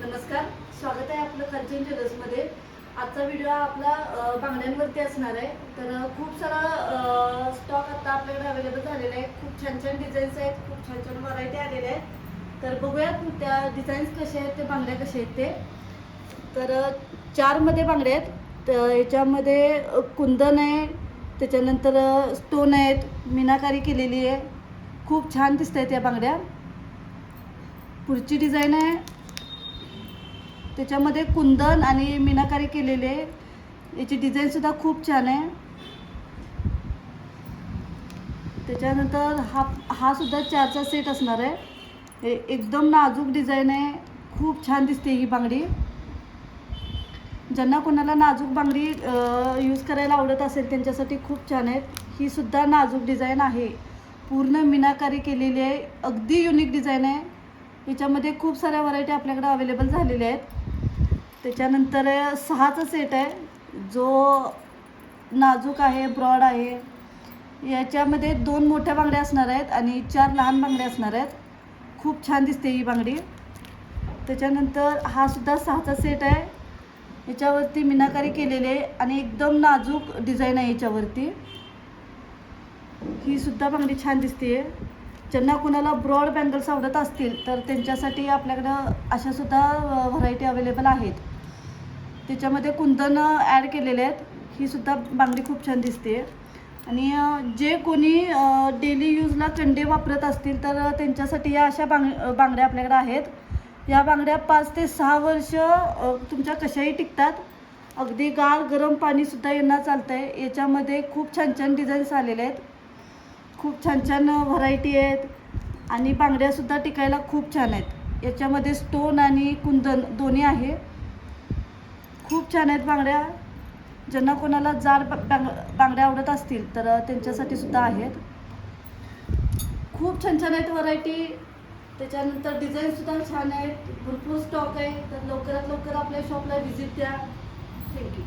नमस्कार स्वागत आहे आपलं कंचन ज्वेलर्समध्ये आजचा व्हिडिओ आपला बांगड्यांवरती असणार आहे. तर खूप सारा स्टॉक आता आपल्याकडे अवेलेबल झालेला आहे. खूप छान छान डिझाईन्स आहेत खूप छान छान व्हरायटी आलेल्या आहेत. तर बघूयात त्या डिझाईन्स कसे आहेत ते बांगड्या कसे आहेत ते. तर चारमध्ये बांगड्या आहेत. तर याच्यामध्ये कुंदन आहे. त्याच्यानंतर स्टोन आहेत. मीनाकारी केलेली आहे. खूप छान दिसत आहेत या बांगड्या. पुढची डिझाईन आहे. त्याच्यामध्ये कुंदन आणि मीनाकारी केलेले. आहे याची डिझाईनसुद्धा खूप छान आहे. त्याच्यानंतर हा हा सुद्धा चारचा सेट असणार आहे. हे एकदम नाजूक डिझाईन आहे. खूप छान दिसते ही बांगडी. ज्यांना कोणाला नाजूक बांगडी यूज करायला आवडत असेल त्यांच्यासाठी खूप छान आहेत ही सुद्धा नाजूक डिझाईन आहे. पूर्ण मीनाकारी केलेली आहे. अगदी युनिक डिझाईन आहे. याच्यामध्ये खूप साऱ्या व्हरायटी आपल्याकडे अवेलेबल झालेल्या आहेत. त्याच्यानंतर सहाचा सेट आहे. जो नाजूक आहे ब्रॉड आहे याच्यामध्ये दोन मोठ्या बांगड्या असणार आहेत आणि चार लहान बांगड्या असणार आहेत. खूप छान दिसते ही बांगडी. त्याच्यानंतर हा सुद्धा सहाचा सेट आहे. याच्यावरती मीनाकारी केलेली आहे आणि एकदम नाजूक डिझाईन आहे याच्यावरती. ही सुद्धा बांगडी छान दिसते ज्यांना कुणाला ब्रॉड बँगल्स आवडत असतील तर त्यांच्यासाठी आपल्याकडं अशा सुद्धा व्हरायटी अवेलेबल आहेत. त्याच्यामध्ये कुंदन ॲड केलेले आहेत. ही सुद्धा बांगडी खूप छान दिसते. आणि जे कोणी डेली यूजला कंडे वापरत असतील तर त्यांच्यासाठी या अशा बांग बांगड्या आपल्याकडे आहेत. या बांगड्या पाच ते सहा वर्ष तुमच्या कशाही टिकतात. अगदी गार गरम पाणीसुद्धा यांना चालतं आहे याच्यामध्ये खूप छान छान डिझाईन्स आलेले आहेत. खूप छान छान व्हरायटी आहेत. आणि बांगड्यासुद्धा टिकायला खूप छान आहेत. याच्यामध्ये स्टोन आणि कुंदन दोन्ही आहे. खूप छान आहेत बांगड्या. ज्यांना कोणाला जाड बांग बांगड्या आवडत असतील तर त्यांच्यासाठी सुद्धा आहेत. खूप छान छान आहेत व्हरायटी त्याच्यानंतर डिझाईनसुद्धा छान आहेत. भरपूर स्टॉक आहे. तर लवकरात लवकर आपल्या शॉपला व्हिजिट द्या. थँक्यू